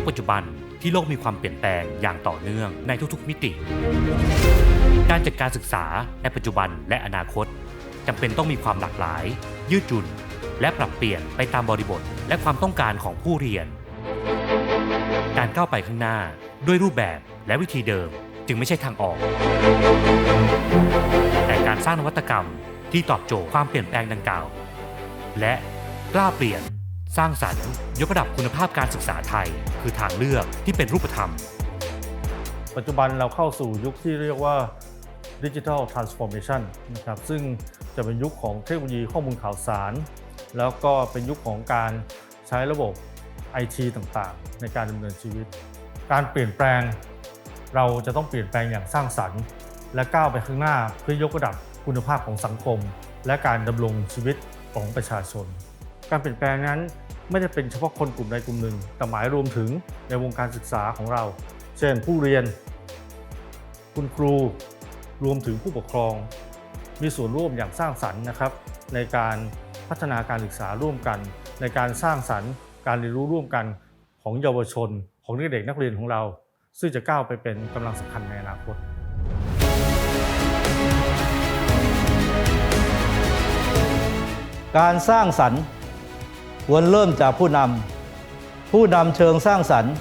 ยุคปัจจุบันที่โลกมีความเปลี่ยนแปลงอย่างต่อเนื่องในทุกๆมิติ การจัดการศึกษาในปัจจุบันและอนาคตจำเป็นต้องมีความหลากหลาย ยืดหยุ่น และปรับเปลี่ยนไปตามบริบท และความต้องการของผู้เรียน การก้าวไปข้างหน้าด้วยรูปแบบและวิธีเดิมจึงไม่ใช่ทางออก แต่การสร้างนวัตกรรมที่ตอบโจทย์ความเปลี่ยนแปลงดังกล่าว และกล้าเปลี่ยน สร้างสรรค์ ยกระดับคุณภาพการศึกษาไทย คือทางเลือกที่เป็นรูปธรรม ปัจจุบันเราเข้าสู่ยุคที่เรียกว่าดิจิทัลทรานส์ฟอร์เมชันนะครับซึ่งจะเป็นยุคของเทคโนโลยีข้อมูลข่าวสาร แล้วก็เป็นยุคของการใช้ระบบ IT ต่างๆ ในการดำเนินชีวิต การเปลี่ยนแปลง เราจะต้องเปลี่ยนแปลงอย่างสร้างสรรค์ และก้าวไปข้างหน้าเพื่อยกระดับคุณภาพของสังคม และการดำรงชีวิตของประชาชน การเปลี่ยนแปลงนั้นไม่ได้เป็นเฉพาะคนกลุ่มใดกลุ่มหนึ่ง แต่หมายรวมถึงในวงการศึกษาของเรา เช่นผู้เรียน คุณครู รวมถึงผู้ปกครอง มีส่วนร่วมอย่างสร้างสรรค์นะครับ ในการพัฒนาการศึกษาร่วมกัน ในการสร้างสรรค์ การเรียนรู้ร่วมกันของเยาวชน ของเด็กนักเรียนของเรา ซึ่งจะก้าวไปเป็นกำลังสำคัญในอนาคตการสร้างสรรค์ ควรเริ่มจากผู้นำผู้นำเชิงสร้างสรรค์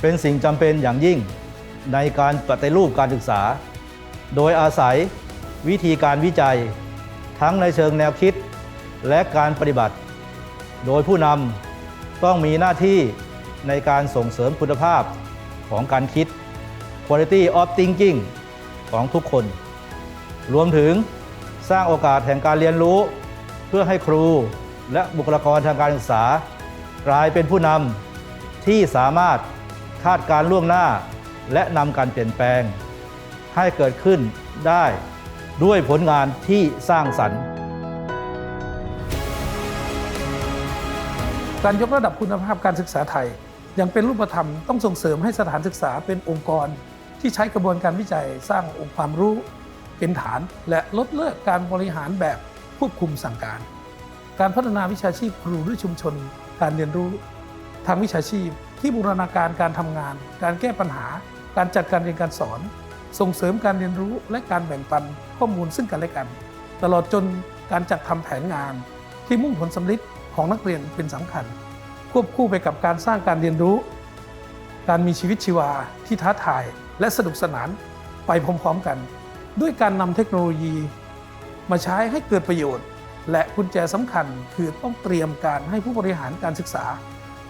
เป็นสิ่งจำเป็นอย่างยิ่งในการปฏิรูปการศึกษา โดยอาศัยวิธีการวิจัย ทั้งในเชิงแนวคิดและการปฏิบัติ โดยผู้นำต้องมีหน้าที่ในการส่งเสริมคุณภาพของการคิด quality of thinking ของทุกคน รวมถึงสร้างโอกาสแห่งการเรียนรู้ เพื่อให้ครู และบุคลากรทางการศึกษา กลายเป็นผู้นำที่สามารถคาดการล่วงหน้า และนำการเปลี่ยนแปลง ให้เกิดขึ้นได้ด้วยผลงานที่สร้างสรรค์ การยกระดับคุณภาพการศึกษาไทยยังเป็นรูปธรรมต้องส่งเสริมให้สถานศึกษาเป็นองค์กร ที่ใช้กระบวนการวิจัยสร้างองค์ความรู้ เป็นฐานและลดเลิกการบริหารแบบควบคุมสั่งการ การพัฒนาวิชาชีพครูด้วยชุมชน การเรียนรู้ทางวิชาชีพ ที่บูรณาการการทำงาน การแก้ปัญหา การจัดการเรียนการสอน ส่งเสริมการเรียนรู้และการแบ่งปันข้อมูลซึ่งกันและกัน ตลอดจนการจัดทำแผนงาน ที่มุ่งผลสำลิดของนักเรียนเป็นสำคัญ ควบคู่ไปกับการสร้างการเรียนรู้ การมีชีวิตชีวาที่ท้าทายและสนุกสนานไปพร้อมๆกัน ด้วยการนำเทคโนโลยี มาใช้ให้เกิดประโยชน์ และกุญแจสำคัญคือต้องเตรียมการให้ผู้บริหารการศึกษา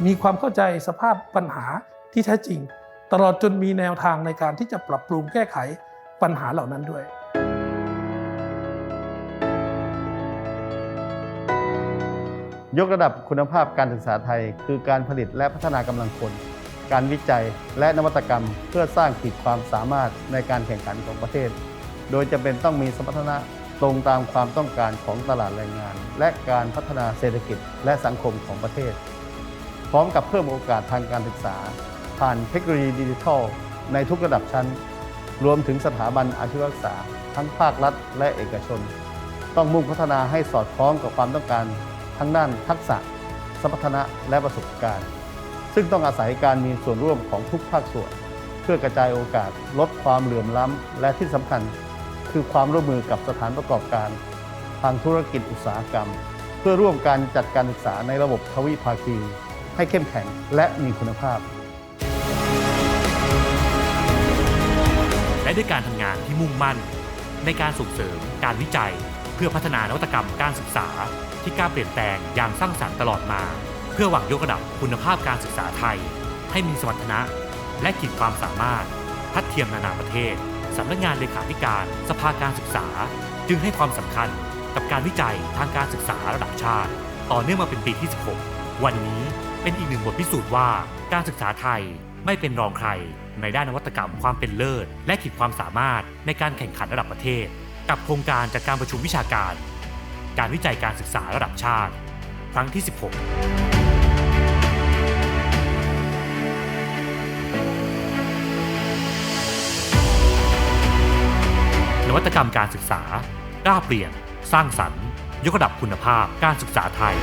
มีความเข้าใจสภาพปัญหาที่แท้จริง ตลอดจนมีแนวทางในการที่จะปรับปรุงแก้ไขปัญหาเหล่านั้นด้วยยกระดับคุณภาพการศึกษาไทย คือการผลิตและพัฒนากำลังคน การวิจัยและนวัตกรรม เพื่อสร้างขีดความสามารถในการแข่งขันของประเทศ โดยจะเป็นต้องมีสมรรถนะ ตรงตามความต้องการของตลาดแรงงาน และการพัฒนาเศรษฐกิจและสังคมของประเทศ พร้อมกับเพิ่มโอกาสทางการศึกษา ผ่านเทคโนโลยีดิจิทัล ในทุกระดับชั้น รวมถึงสถาบันอาชีวศึกษา ทั้งภาครัฐและเอกชน ต้องมุ่งพัฒนาให้สอดคล้องกับความต้องการทั้งด้านทักษะสมรรถนะและประสบการณ์ ซึ่งต้องอาศัยการมีส่วนร่วมของทุกภาคส่วน เพื่อกระจายโอกาสลดความเหลื่อมล้ำ และที่สำคัญ คือความร่วมมือกับสถานประกอบการ ทางธุรกิจอุตสาหกรรม เพื่อร่วมการจัดการศึกษาในระบบทวิภาคี ให้เข้มแข็งและมีคุณภาพ และด้วยการทำงานที่มุ่งมั่น ในการส่งเสริมการวิจัย เพื่อพัฒนานวัตกรรมการศึกษา ที่กล้าเปลี่ยนแปลงอย่างสร้างสรรค์ตลอดมา เพื่อหวังยกระดับคุณภาพการศึกษาไทย ให้มีสมรรถนะ และขีดความสามารถ ทัดเทียมนานาประเทศ สำนักงานเลขาธิการสภาการศึกษา จึงให้ความสำคัญกับการวิจัยทางการศึกษาระดับชาติ ต่อเนื่องมาเป็นปีที่ 16 วันนี้เป็นอีกหนึ่งบทพิสูจน์ว่าการศึกษาไทยไม่เป็นรองใคร ในด้านนวัตกรรมความเป็นเลิศ และขีดความสามารถในการแข่งขันระดับประเทศ กับโครงการจัดการประชุมวิชาการ การวิจัยการศึกษาระดับชาติ ครั้งที่ 16 วัตกรรมการศึกษากล้าเปลี่ยน สร้างสรรค์ ยกระดับคุณภาพการศึกษาไทย